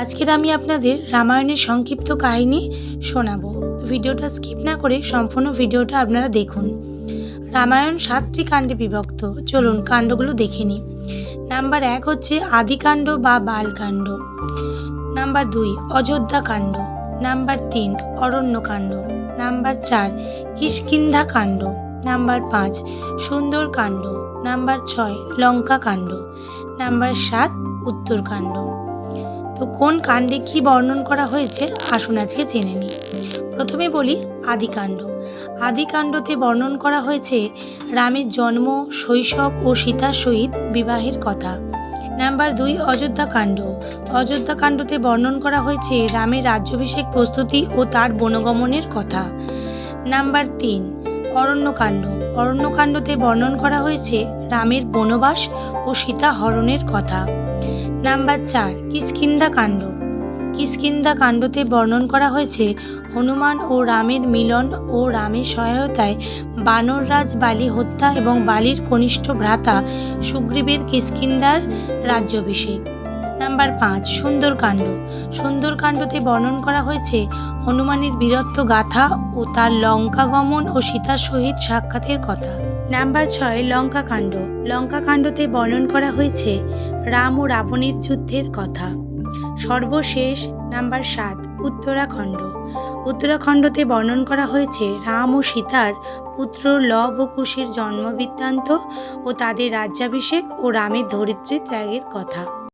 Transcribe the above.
আজকের আমি আপনাদের রামায়ণের সংক্ষিপ্ত কাহিনী শোনাবো। ভিডিওটা স্কিপ না করে সম্পূর্ণ ভিডিওটা আপনারা দেখুন। রামায়ণ সাতটি কাণ্ডে বিভক্ত। চলুন কাণ্ডগুলো দেখে নিই। নাম্বার এক হচ্ছে আদিকাণ্ড বা বালকাণ্ড। নাম্বার দুই অযোধ্যা কাণ্ড নাম্বার তিন, অরণ্যকাণ্ড। নাম্বার চার কিষ্কিন্ধা কাণ্ড নাম্বার পাঁচ সুন্দর কাণ্ড নাম্বার ছয় লঙ্কা কাণ্ড নাম্বার সাত, উত্তরকাণ্ড। তো কোন কাণ্ডে কি বর্ণন করা হয়েছে আসুন আজকে জেনে নিই। প্রথমে বলি আদিকাণ্ড। আদিকাণ্ডতে বর্ণন করা হয়েছে রামের জন্ম, শৈশব ও সীতার সহিত বিবাহের কথা। নাম্বার দুই অযোধ্যা কাণ্ড অযোধ্যা কাণ্ডতে বর্ণন করা হয়েছে রামের রাজ্যাভিষেক প্রস্তুতি ও তার বনগমনের কথা। নাম্বার তিন, অরণ্যকাণ্ড। অরণ্যকাণ্ডতে বর্ণন করা হয়েছে রামের বনবাস ও সীতা হরণের কথা। নাম্বার চার কিষ্কিন্দা কাণ্ড। কিষ্কিন্দা কাণ্ডতে বর্ণন করা হয়েছে, হনুমান ও রামের মিলন ও রামের সহায়তায় বানররাজ বালি হত্যা এবং বালির কনিষ্ঠ ভ্রাতা সুগ্রীবের কিষ্কিন্দার রাজ্যাভিষেক। নাম্বার পাঁচ সুন্দরকাণ্ড সুন্দরকাণ্ডতে বর্ণন করা হয়েছে, হনুমানের বীরত্ব গাথা ও তার লঙ্কা গমন ও সীতার সহিত সাক্ষাতের কথা। নাম্বার ছয়, লঙ্কাকাণ্ড। লঙ্কা কাণ্ডতে বর্ণন করা হয়েছে রাম ও রাবণের যুদ্ধের কথা। সর্বশেষ, নাম্বার সাত, উত্তরাখণ্ড। উত্তরাখণ্ডতে বর্ণন করা হয়েছে রাম ও সীতার পুত্র লব ও কুশের জন্মবৃত্তান্ত ও তাদের রাজ্যাভিষেক ও রামের ধরিত্রী ত্যাগের কথা।